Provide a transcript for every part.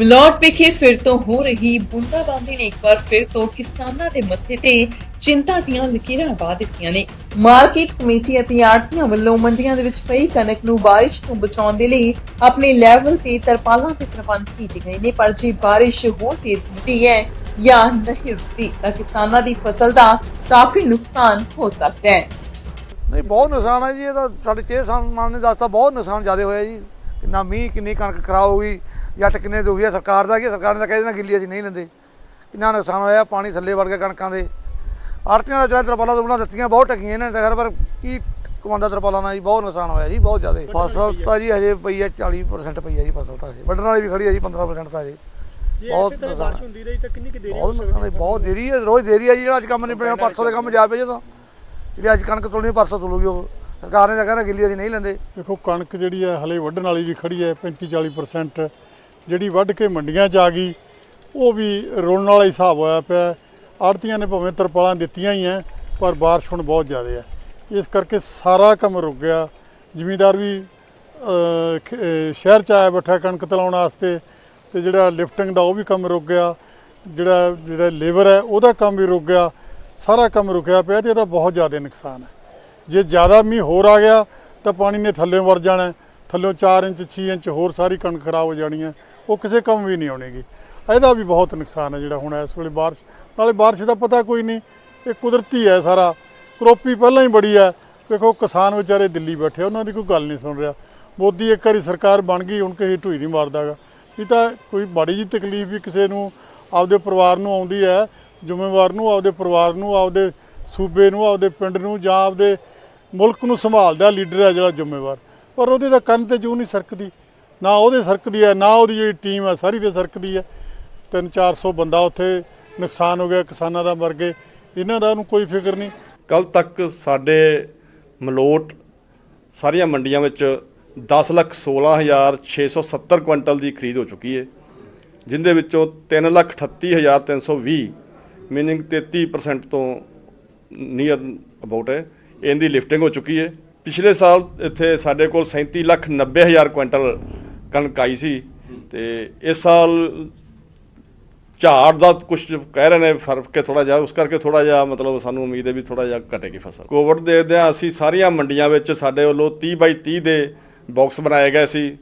ਮਲੌਟ ਵਿਖੇ ਫਿਰ ਤੋਂ ਹੋ ਰਹੀ ਬੂੰਦਾਬਾਂਦੀ ਨੇ ਇੱਕ ਵਾਰ ਫਿਰ ਤੋਂ ਕਿਸਾਨਾਂ ਦੇ ਮੱਥੇ ਤੇ ਚਿੰਤਾ ਦੀਆਂ ਲਕੀਰਾਂ ਪਾ ਦਿੱਤੀਆਂ ਨੇ। ਮਾਰਕੀਟ ਕਮੇਟੀ ਅਤੇ ਆੜ੍ਹਤੀਆਂ ਵੱਲੋਂ ਮੰਡੀਆਂ ਦੇ ਵਿੱਚ ਪਈ ਕਣਕ ਨੂੰ ਬਾਰਿਸ਼ ਤੋਂ ਬਚਾਉਣ ਦੇ ਲਈ ਆਪਣੇ ਲੈਵਲ ਤੇ ਤਰਪਾਲਾਂ ਦੇ ਪ੍ਰਬੰਧ ਕੀਤੇ ਗਏ ਨੇ, ਪਰ ਜੇ ਬਾਰਿਸ਼ ਹੋਰ ਤੇਜ਼ ਹੁੰਦੀ ਹੈ ਜਾਂ ਨਹੀਂ ਰੁਕਦੀ, ਤਾਂ ਕਿਸਾਨਾਂ ਦੀ ਫਸਲ ਦਾ ਕਾਫੀ ਨੁਕਸਾਨ ਹੋ ਸਕਦਾ ਹੈ। ਨਹੀਂ, ਬਹੁਤ ਨੁਕਸਾਨ ਹੈ ਜੀ, ਇਹ ਤਾਂ ਸਾਡੇ ਚੇ ਸਾਮਾਨ ਨੇ ਦੱਸਤਾ, ਬਹੁਤ ਨੁਕਸਾਨ ਜ਼ਿਆਦਾ ਹੋਇਆ ਜੀ। ਕਿੰਨਾ ਮੀਂਹ ਕਿੰਨੀ ਕਣਕ ਖਰਾਬ ਹੋ ਗਈ ਜੱਟ ਕਿੰਨੇ ਦੁਖੀ ਆ ਸਰਕਾਰ ਦਾ ਕੀ ਸਰਕਾਰ ਨੇ ਤਾਂ ਕਹਿ ਦੇਣਾ ਗਿੱਲੀ ਅਸੀਂ ਨਹੀਂ ਲੈਂਦੇ। ਕਿੰਨਾ ਨੁਕਸਾਨ ਹੋਇਆ ਪਾਣੀ ਥੱਲੇ ਵੜ ਗਿਆ ਕਣਕਾਂ ਦੇ। ਆੜਤੀਆਂ ਦਾ ਜਿਹੜਾ ਤਰਪਾਲਾਂ ਤਰਪਾਲਾਂ ਦਿੱਤੀਆਂ ਬਹੁਤ ਟਕੀਆਂ ਇਹਨਾਂ ਨੇ ਤਾਂ ਪਰ ਕੀ ਕਮਾਂਦਾ ਤਰਪਾਲਾਂ ਨਾਲ ਜੀ? ਬਹੁਤ ਨੁਕਸਾਨ ਹੋਇਆ ਜੀ ਬਹੁਤ ਜ਼ਿਆਦਾ। ਫਸਲ ਤਾਂ ਜੀ ਹਜੇ ਪਈ ਹੈ 40% ਪਈ ਹੈ ਜੀ ਫਸਲ ਤਾਂ ਹਜੇ। ਵੱਢਣ ਵਾਲੀ ਵੀ ਖੜੀ ਹੈ ਜੀ 15% ਤਾਂ ਹਜੇ। ਜੇ ਬਹੁਤ ਬਾਰਿਸ਼ ਹੁੰਦੀ ਰਹੀ ਤਾਂ ਕਿੰਨੀ ਕੁ ਦੇਰੀ ਬਹੁਤ ਨੁਕਸਾਨ ਬਹੁਤ ਦੇਰੀ ਹੈ ਰੋਜ਼ ਦੇਰੀ ਹੈ ਜੀ ਜਿਹੜਾ ਅੱਜ ਕੰਮ ਨਹੀਂ ਪਿਆ ਪਰਸੋਂ ਦੇ ਕੰਮ ਜਾ ਪਏ ਜਦੋਂ। ਜਿਹੜੀ ਅੱਜ ਕਣਕ ਤੋਲਣੀ ਪਰਸੋਂ ਤੋਲੂਗੀ ਉਹ। ਸਰਕਾਰ ਨੇ ਤਾਂ ਕਹਿੰਦਾ ਗਿੱਲੀ ਅਸੀਂ ਨਹੀਂ ਲੈਂਦੇ। ਦੇਖੋ, ਕਣਕ ਜਿਹੜੀ ਹੈ, ਹਲੇ ਵੱਢਣ ਵਾਲੀ ਵੀ ਖੜੀ ਹੈ 35 40% ਜਿਹੜੀ ਵੱਢ ਕੇ ਮੰਡੀਆਂ 'ਚ ਆ ਗਈ, ਉਹ ਵੀ ਰੋਣ ਵਾਲਾ ਹੀ ਹਿਸਾਬ ਹੋਇਆ ਪਿਆ। ਆੜਤੀਆਂ ਨੇ ਭਾਵੇਂ ਤਰਪਾਲਾਂ ਦਿੱਤੀਆਂ ਹੀ ਐ, ਪਰ ਬਾਰਿਸ਼ ਹੁਣ ਬਹੁਤ ਜ਼ਿਆਦਾ ਹੈ। ਇਸ ਕਰਕੇ ਸਾਰਾ ਕੰਮ ਰੁਕ ਗਿਆ। ਜ਼ਿਮੀਂਦਾਰ ਵੀ ਸ਼ਹਿਰ 'ਚ ਆਇਆ ਬੈਠਾ ਕਣਕ ਤਲਾਉਣ ਵਾਸਤੇ, ਤੇ ਜਿਹੜਾ ਲਿਫਟਿੰਗ ਦਾ ਉਹ ਵੀ ਕੰਮ ਰੁਕ ਗਿਆ। ਜਿਹੜਾ ਜਿਹੜਾ ਲੇਬਰ ਹੈ, ਉਹਦਾ ਕੰਮ ਵੀ ਰੁਕ ਗਿਆ। ਸਾਰਾ ਕੰਮ ਰੁਕਿਆ ਪਿਆ ਤੇ ਇਹਦਾ ਬਹੁਤ ਜ਼ਿਆਦਾ ਨੁਕਸਾਨ ਹੈ। ਜੇ ਜ਼ਿਆਦਾ ਮੀਂਹ ਹੋਰ ਆ ਗਿਆ ਤਾਂ ਪਾਣੀ ਨੇ ਥੱਲੇ ਵਰ ਜਾਣਾ ਹੈ। ਥੱਲਿਓਂ 4 ਇੰਚ 6 ਇੰਚ ਹੋਰ ਸਾਰੀ ਕਣਕ ਖਰਾਬ ਹੋ ਜਾਣੀ ਹੈ, ਉਹ ਕਿਸੇ ਕੰਮ ਵੀ ਨਹੀਂ ਆਉਣੀਗੀ। ਇਹਦਾ ਵੀ ਬਹੁਤ ਨੁਕਸਾਨ ਹੈ ਜਿਹੜਾ ਹੁਣ ਇਸ ਵੇਲੇ ਬਾਰਿਸ਼, ਨਾਲੇ ਬਾਰਿਸ਼ ਦਾ ਪਤਾ ਕੋਈ ਨਹੀਂ, ਇਹ ਕੁਦਰਤੀ ਹੈ ਸਾਰਾ, ਕਰੋਪੀ ਪਹਿਲਾਂ ਹੀ ਬੜੀ ਹੈ। ਦੇਖੋ ਕਿਸਾਨ ਵਿਚਾਰੇ ਦਿੱਲੀ ਬੈਠੇ ਉਹਨਾਂ ਦੀ ਕੋਈ ਗੱਲ ਨਹੀਂ ਸੁਣ ਰਿਹਾ। ਮੋਦੀ ਇੱਕ ਵਾਰੀ ਸਰਕਾਰ ਬਣ ਗਈ, ਹੁਣ ਕਿਸੇ ਢੂਈ ਨਹੀਂ ਮਾਰਦਾਗਾ ਇਹ ਤਾਂ ਕੋਈ ਮਾੜੀ ਜੀ ਤਕਲੀਫ ਵੀ ਕਿਸੇ ਨੂੰ, ਆਪਦੇ ਪਰਿਵਾਰ ਨੂੰ ਆਉਂਦੀ ਹੈ, ਜ਼ਿੰਮੇਵਾਰ ਨੂੰ, ਆਪਦੇ ਪਰਿਵਾਰ ਨੂੰ, ਆਪਦੇ ਸੂਬੇ ਨੂੰ, ਆਪਦੇ ਪਿੰਡ ਨੂੰ ਜਾਂ ਆਪਦੇ ਮੁਲਕ ਨੂੰ ਸੰਭਾਲਦਾ ਲੀਡਰ ਹੈ ਜਿਹੜਾ ਜ਼ਿੰਮੇਵਾਰ। ਪਰ ਉਹਦੇ ਤਾਂ ਕੰਨ ਤੇ ਜੂ ਨਹੀਂ ਸਰਕਦੀ। ਨਾ ਉਹਦੇ ਸਰਕਦੀ ਹੈ, ਨਾ ਉਹਦੀ ਜਿਹੜੀ ਟੀਮ ਹੈ, ਸਾਰੀ ਦੇ ਸਰਕਦੀ ਹੈ। 3-400 ਬੰਦਾ ਉੱਥੇ ਨੁਕਸਾਨ ਹੋ ਗਿਆ, ਕਿਸਾਨਾਂ ਦਾ ਮਰ ਗਏ। ਇਹਨਾਂ ਦਾ ਉਹਨੂੰ ਕੋਈ ਫਿਕਰ ਨਹੀਂ। ਕੱਲ ਤੱਕ ਸਾਡੇ ਮਲੋਟ ਸਾਰੀਆਂ ਮੰਡੀਆਂ ਵਿੱਚ 10 ਲੱਖ 16670 ਕੁਇੰਟਲ ਦੀ ਖਰੀਦ ਹੋ ਚੁੱਕੀ ਹੈ, ਜਿੰਦੇ ਵਿੱਚੋਂ 3 ਲੱਖ 38320 ਮੀਨਿੰਗ 33% ਤੋਂ ਨੀਅਰ ਅਬਾਊਟ ਹੈ। ਇਹਦੀ ਲਿਫਟਿੰਗ ਹੋ ਚੁੱਕੀ ਹੈ। ਪਿਛਲੇ ਸਾਲ ਇੱਥੇ ਸਾਡੇ ਕੋਲ 37 ਲੱਖ 90 ਹਜ਼ਾਰ ਕੁਇੰਟਲ ਕਣਕ ਆਈ ਸੀ ਤੇ ਇਸ ਸਾਲ ਝਾੜ ਦਾ ਕੁਝ ਕਹਿ ਰਹੇ ਨੇ ਫ਼ਰਕ ਕੇ ਥੋੜਾ ਜਿਹਾ, ਉਸ ਕਰਕੇ ਥੋੜਾ ਜਿਹਾ ਮਤਲਬ ਸਾਨੂੰ ਉਮੀਦ ਹੈ ਵੀ ਥੋੜਾ ਜਿਹਾ ਘਟੇਗੀ ਫਸਲ। ਕੋਵਿਡ ਦੇਖਦੇ ਆ ਅਸੀਂ ਸਾਰੀਆਂ ਮੰਡੀਆਂ ਵਿੱਚ ਸਾਡੇ ਵੱਲੋਂ 30 ਬਾਈ 30 ਦੇ ਬਾਕਸ ਬਣਾਏ ਗਏ ਸੀ।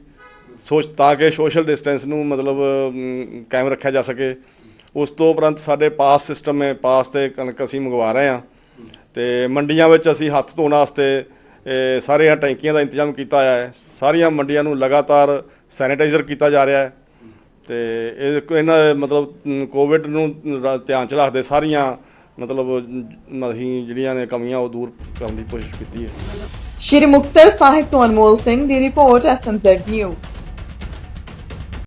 ਸੋਚ ਤਾਂ ਕਿ ਸੋਸ਼ਲ ਡਿਸਟੈਂਸ ਨੂੰ ਮਤਲਬ ਕਾਇਮ ਰੱਖਿਆ ਜਾ ਸਕੇ। ਉਸ ਤੋਂ ਉਪਰੰਤ ਸਾਡੇ ਪਾਸ ਸਿਸਟਮ ਹੈ ਪਾਸ ਤੇ ਕਣਕ ਅਸੀਂ ਮੰਗਵਾ ਰਹੇ ਹਾਂ। ਤੇ ਮੰਡੀਆਂ ਵਿੱਚ ਅਸੀਂ ਹੱਥ ਧੋਣ ਵਾਸਤੇ ਇਹ, ਸਾਰੀਆਂ ਟੈਂਕੀਆਂ ਦਾ ਇੰਤਜ਼ਾਮ ਕੀਤਾ ਹੋਇਆ ਹੈ। ਸਾਰੀਆਂ ਮੰਡੀਆਂ ਨੂੰ ਲਗਾਤਾਰ ਸੈਨੀਟਾਈਜ਼ਰ ਕੀਤਾ ਜਾ ਰਿਹਾ ਹੈ। ਤੇ ਇਹ ਇਹਨਾਂ ਮਤਲਬ ਕੋਵਿਡ ਨੂੰ ਧਿਆਨ ਚ ਰੱਖਦੇ ਸਾਰੀਆਂ ਮਤਲਬ ਅਸੀਂ ਜਿਹੜੀਆਂ ਨੇ ਕਮੀਆਂ ਉਹ ਦੂਰ ਕਰਨ ਦੀ ਕੋਸ਼ਿਸ਼ ਕੀਤੀ ਹੈ। ਸ਼੍ਰੀ ਮੁਕਤਸਰ ਸਾਹਿਬ ਤੋਂ ਅਨਮੋਲ ਸਿੰਘ ਦੀ ਰਿਪੋਰਟ ਐਸਐਮਜ਼ੈਡ ਨਿਊਜ਼।